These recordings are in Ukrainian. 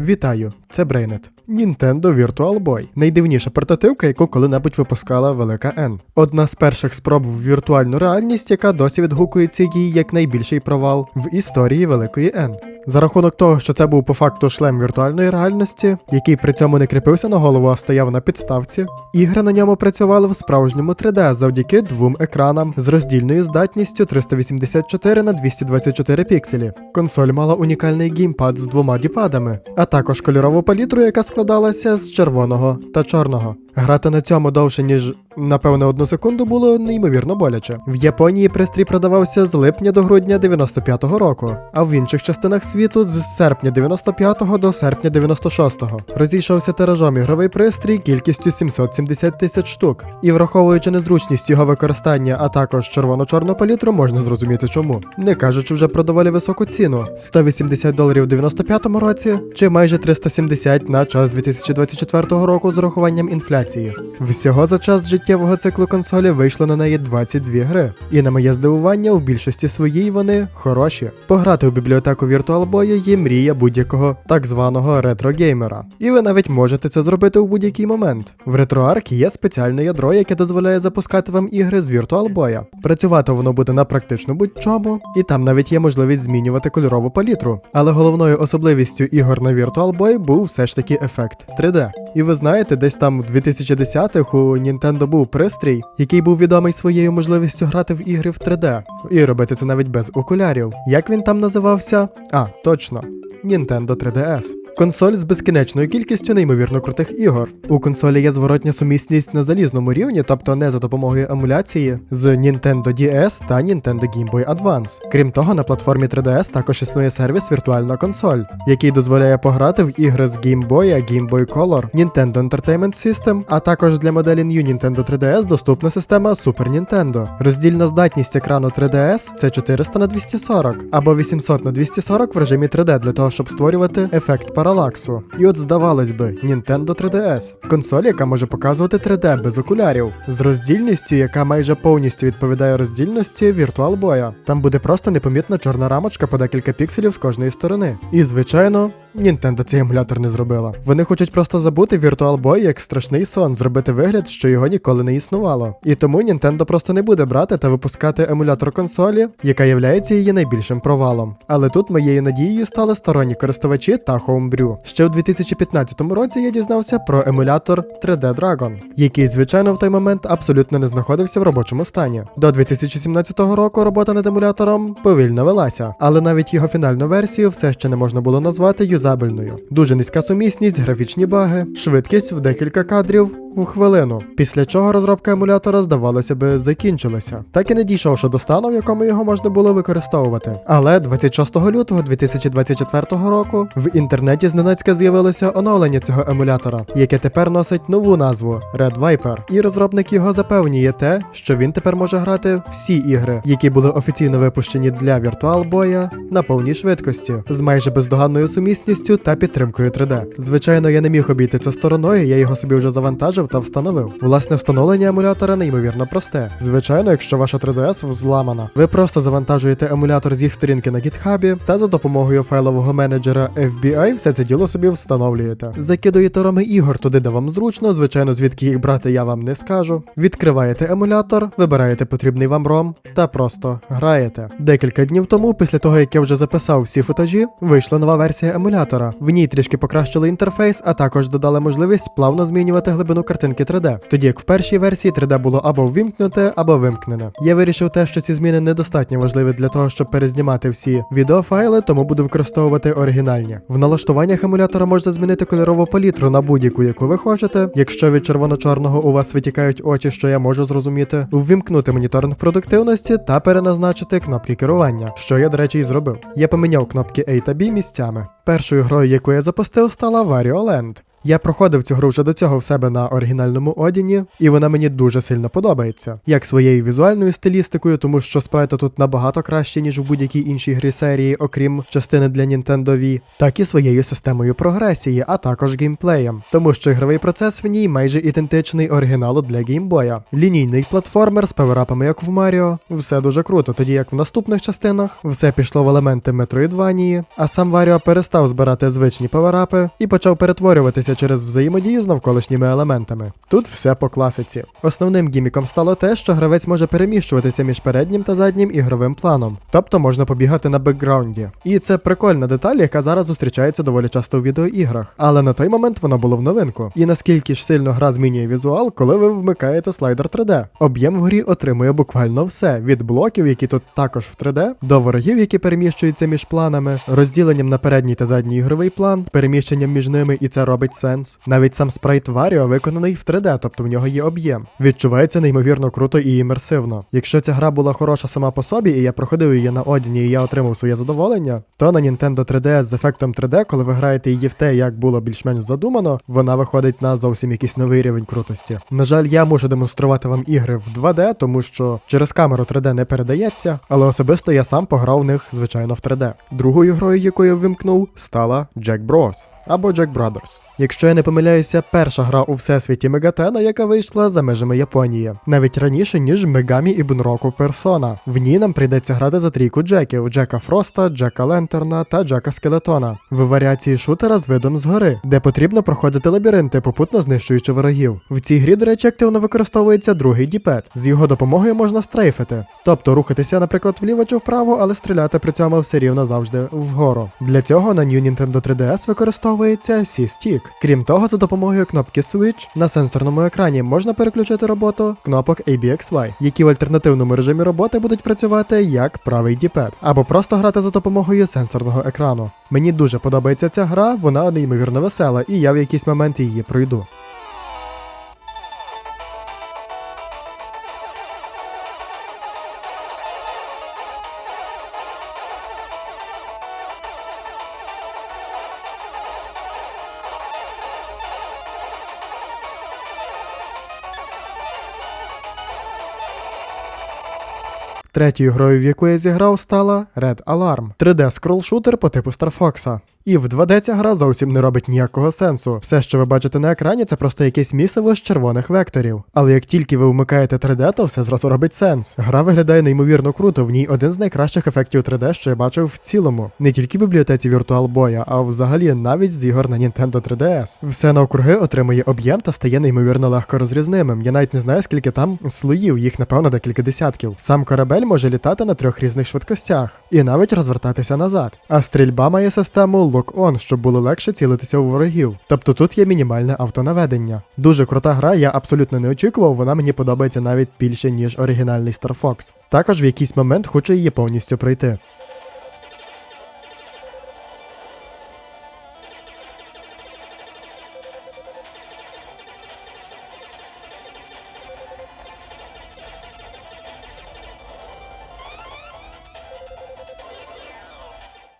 Вітаю, це Брейнет. Nintendo Virtual Boy. Найдивніша портативка, яку коли-небудь випускала Велика N. Одна з перших спроб в віртуальну реальність, яка досі відгукується їй як найбільший провал в історії Великої N. За рахунок того, що це був по факту шлем віртуальної реальності, який при цьому не кріпився на голову, а стояв на підставці, ігри на ньому працювали в справжньому 3D завдяки двом екранам з роздільною здатністю 384 на 224 пікселі. Консоль мала унікальний геймпад з двома діпадами, а також кольорову палітру, яка складалася з червоного та чорного. Грати на цьому довше, ніж напевно одну секунду, було неймовірно боляче. В Японії пристрій продавався з липня до грудня 95-го року, а в інших частинах світу з серпня 95-го до серпня 96-го. Розійшовся тиражом ігровий пристрій кількістю 770 тисяч штук. І враховуючи незручність його використання, а також червоно-чорну палітру, можна зрозуміти чому. Не кажучи вже про доволі високу ціну 180 доларів у 95-му році, чи майже 370 на час 2024 року з урахуванням інфляції. Всього за час життєвого циклу консолі вийшло на неї 22 гри. І на моє здивування, у більшості своїй вони хороші. Пограти у бібліотеку Virtual Boy є мрія будь-якого так званого ретро-геймера. І ви навіть можете це зробити у будь-який момент. В RetroArch є спеціальне ядро, яке дозволяє запускати вам ігри з Virtual Boy. Працювати воно буде на практично будь-чому, і там навіть є можливість змінювати кольорову палітру. Але головною особливістю ігор на Virtual Boy був все ж таки ефект 3D. І ви знаєте, десь там в 2010-х у Nintendo був пристрій, який був відомий своєю можливістю грати в ігри в 3D, і робити це навіть без окулярів. Як він там називався? А, точно. Nintendo 3DS. Консоль з безкінечною кількістю неймовірно крутих ігор. У консолі є зворотня сумісність на залізному рівні, тобто не за допомогою емуляції, з Nintendo DS та Nintendo Game Boy Advance. Крім того, на платформі 3DS також існує сервіс Віртуальна консоль, який дозволяє пограти в ігри з Game Boy, Game Boy Color, Nintendo Entertainment System, а також для моделі New Nintendo 3DS доступна система Super Nintendo. Роздільна здатність екрану 3DS це 400 на 240 або 800 на 240 в режимі 3D для того, щоб створювати ефект паралаксу. І от здавалось би, Nintendo 3DS консоль, яка може показувати 3D без окулярів, з роздільністю, яка майже повністю відповідає роздільності Virtual Boy. Там буде просто непомітна чорна рамочка по декілька пікселів з кожної сторони. І звичайно. Nintendo цей емулятор не зробила. Вони хочуть просто забути Virtual Boy як страшний сон, зробити вигляд, що його ніколи не існувало. І тому Nintendo просто не буде брати та випускати емулятор консолі, яка являється її найбільшим провалом. Але тут моєю надією стали сторонні користувачі та Homebrew. Ще у 2015 році я дізнався про емулятор 3D Dragon, який, звичайно, в той момент абсолютно не знаходився в робочому стані. До 2017 року робота над емулятором повільно велася, але навіть його фінальну версію все ще не можна було назвати юзабельною. Дуже низька сумісність, графічні баги, швидкість в декілька кадрів. У хвилину, після чого розробка емулятора, здавалося би, закінчилася, так і не дійшовши до стану, в якому його можна було використовувати. Але 26 лютого 2024 року в інтернеті зненацька з'явилося оновлення цього емулятора, яке тепер носить нову назву Red Viper. І розробник його запевнює те, що він тепер може грати всі ігри, які були офіційно випущені для Virtual Boy на повній швидкості, з майже бездоганною сумісністю та підтримкою 3D. Звичайно, я не міг обійти це стороною, я його собі вже завантажив та встановив. Власне, встановлення емулятора неймовірно просте. Звичайно, якщо ваша 3DS взламана, ви просто завантажуєте емулятор з їх сторінки на гітхабі та за допомогою файлового менеджера FBI все це діло собі встановлюєте. Закидуєте роми ігор туди, де вам зручно, звичайно, звідки їх брати я вам не скажу. Відкриваєте емулятор, вибираєте потрібний вам ром та просто граєте. Декілька днів тому, після того як я вже записав всі футажі, вийшла нова версія емулятора. В ній трішки покращили інтерфейс, а також додали можливість плавно змінювати глибину картинки 3D. Тоді як в першій версії 3D було або ввімкнуте, або вимкнене. Я вирішив те, що ці зміни недостатньо важливі для того, щоб перезнімати всі відеофайли, тому буду використовувати оригінальні. В налаштуваннях емулятора можна змінити кольорову палітру на будь-яку, яку ви хочете. Якщо від червоно-чорного у вас витікають очі, що я можу зрозуміти, ввімкнути моніторинг продуктивності та переназначити кнопки керування, що я, до речі, і зробив. Я поміняв кнопки A та B місцями. Першою грою, яку я запустив, стала Land. Я проходив цю гру вже до цього в себе на оригінальному одіні, і вона мені дуже сильно подобається. Як своєю візуальною стилістикою, тому що спрайти тут набагато краще, ніж у будь-якій іншій грі серії, окрім частини для Nintendo Wii, так і своєю системою прогресії, а також геймплеєм, тому що ігровий процес в ній майже ідентичний оригіналу для геймбоя. Лінійний платформер з паверапами, як в Маріо, все дуже круто, тоді як в наступних частинах все пішло в елементи Метроїдванії, а сам Варіо перестав збирати звичні паверапи і почав перетворюватися через взаємодію з навколишніми елементами. Тут все по класиці. Основним гіміком стало те, що гравець може переміщуватися між переднім та заднім ігровим планом, тобто можна побігати на бекграунді. І це прикольна деталь, яка зараз зустрічається доволі часто у відеоіграх. Але на той момент воно було в новинку. І наскільки ж сильно гра змінює візуал, коли ви вмикаєте слайдер 3D. Об'єм в грі отримує буквально все: від блоків, які тут також в 3D, до ворогів, які переміщуються між планами, розділенням на передній та задній ігровий план, переміщенням між ними, і це робить сенс. Навіть сам спрайт Варіо виконаний в 3D, тобто в нього є об'єм. Відчувається неймовірно круто і імерсивно. Якщо ця гра була хороша сама по собі, і я проходив її на одіні, і я отримав своє задоволення, то на Nintendo 3DS з ефектом 3D, коли ви граєте її в те, як було більш-менш задумано, вона виходить на зовсім якийсь новий рівень крутості. На жаль, я можу демонструвати вам ігри в 2D, тому що через камеру 3D не передається, але особисто я сам пограв в них, звичайно, в 3D. Другою грою, яку я вимкнув, стала Jack Bros. або Jack Brothers. Якщо я не помиляюся, перша гра у всесвіті Мегатена, яка вийшла за межами Японії, навіть раніше, ніж Мегамі і Бунроку Персона. В ній нам прийдеться грати за трійку Джеків: Джека Фроста, Джека Лентерна та Джека Скелетона в варіації шутера з видом згори, де потрібно проходити лабіринти, попутно знищуючи ворогів. В цій грі, до речі, активно використовується другий діпет. З його допомогою можна стрейфити, тобто рухатися, наприклад, вліво чи вправо, але стріляти при цьому все рівно завжди вгору. Для цього на New Nintendo 3DS використовується C-Stick. Крім того, за допомогою кнопки Switch на сенсорному екрані можна переключити роботу кнопок ABXY, які в альтернативному режимі роботи будуть працювати як правий діпед, або просто грати за допомогою сенсорного екрану. Мені дуже подобається ця гра, вона неймовірно весела, і я в якийсь момент її пройду. Третьою грою, в яку я зіграв, стала Red Alarm 3D скролл-шутер по типу Star Fox. І в 2D ця гра зовсім не робить ніякого сенсу. Все, що ви бачите на екрані, це просто якесь місиво з червоних векторів. Але як тільки ви вмикаєте 3D, то все зразу робить сенс. Гра виглядає неймовірно круто, в ній один з найкращих ефектів 3D, що я бачив в цілому. Не тільки в бібліотеці Virtual Boy, а взагалі навіть з ігор на Nintendo 3DS. Все навкруги отримує об'єм та стає неймовірно легко розрізнимим. Я навіть не знаю, скільки там слоїв, їх напевно декілька десятків. Сам корабель може літати на трьох різних швидкостях і навіть розвертатися назад. А стрільба має систему Lock-On, щоб було легше цілитися у ворогів. Тобто тут є мінімальне автонаведення. Дуже крута гра, я абсолютно не очікував, вона мені подобається навіть більше, ніж оригінальний Star Fox. Також в якийсь момент хочу її повністю пройти.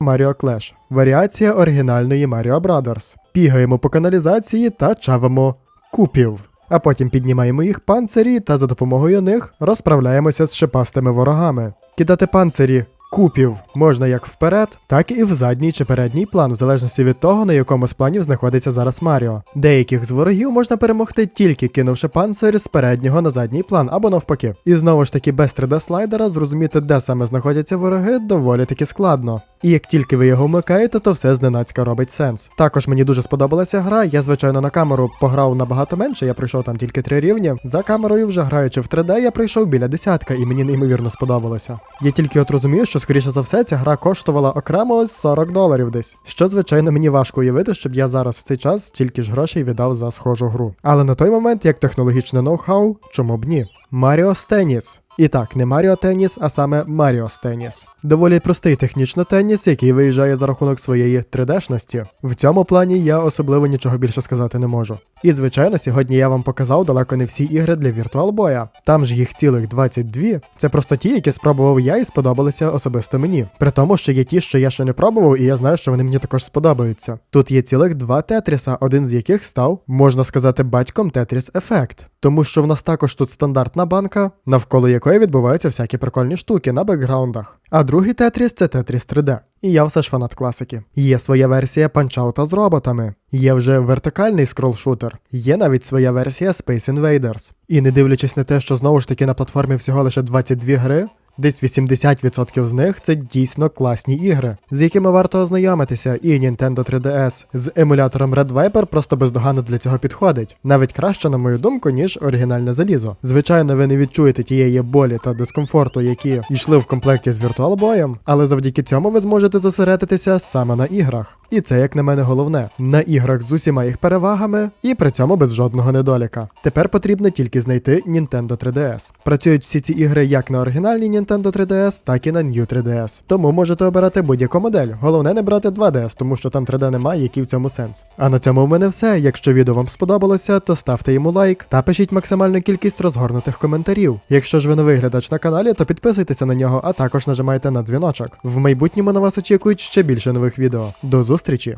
Mario Clash. Варіація оригінальної Mario Brothers. Бігаємо по каналізації та чавимо купів. А потім піднімаємо їх панцирі та за допомогою них розправляємося з шипастими ворогами. Кидати панцирі купів можна як вперед, так і в задній чи передній план, в залежності від того, на якому з планів знаходиться зараз Маріо. Деяких з ворогів можна перемогти тільки кинувши панцир з переднього на задній план або навпаки. І знову ж таки без 3D слайдера зрозуміти, де саме знаходяться вороги, доволі таки складно. І як тільки ви його вмикаєте, то все зненацька робить сенс. Також мені дуже сподобалася гра. Я, звичайно, на камеру пограв набагато менше, я пройшов там тільки три рівні. За камерою, вже граючи в 3D, я пройшов біля десятка, і мені неймовірно сподобалося. Я тільки от розумію, що скоріше за все ця гра коштувала окремо ось 40 доларів десь. Що, звичайно, мені важко уявити, щоб я зараз в цей час стільки ж грошей віддав за схожу гру. Але на той момент, як технологічне ноу-хау, чому б ні? Маріо Стеніс. І так, не Маріо Теніс, а саме Маріос Теніс. Доволі простий технічно теніс, який виїжджає за рахунок своєї 3D-шності. В цьому плані я особливо нічого більше сказати не можу. І звичайно, сьогодні я вам показав далеко не всі ігри для Virtual Boy. Там ж їх цілих 22. Це просто ті, які спробував я і сподобалися особисто мені. При тому, що є ті, що я ще не пробував, і я знаю, що вони мені також сподобаються. Тут є цілих два тетріса, один з яких став, можна сказати, батьком Tetris Effect. Тому що в нас також тут стандартна банка, навколо якої відбуваються всякі прикольні штуки на бекграундах. А другий Тетріс це Тетріс 3D. І я все ж фанат класики. Є своя версія панчаута з роботами, є вже вертикальний скролшутер, є навіть своя версія Space Invaders. І не дивлячись на те, що знову ж таки на платформі всього лише 22 гри, десь 80% з них це дійсно класні ігри, з якими варто ознайомитися, і Nintendo 3DS з емулятором Red Viper просто бездоганно для цього підходить. Навіть краще, на мою думку, ніж оригінальне залізо. Звичайно, ви не відчуєте тієї болі та дискомфорту, які йшли в комплекті з Virtual Boy, але завдяки цьому ви зможете зосередитися саме на іграх. І це, як на мене, головне на іграх з усіма їх перевагами і при цьому без жодного недоліка. Тепер потрібно тільки знайти Nintendo 3DS. Працюють всі ці ігри як на оригінальній Nintendo 3DS, так і на New 3DS. Тому можете обирати будь-яку модель. Головне не брати 2DS, тому що там 3D немає, який в цьому сенс. А на цьому в мене все. Якщо відео вам сподобалося, то ставте йому лайк та пишіть максимальну кількість розгорнутих коментарів. Якщо ж ви новий глядач на каналі, то підписуйтеся на нього, а також нажимайте на дзвіночок. В майбутньому на вас очікують ще більше нових відео. До зустрічі!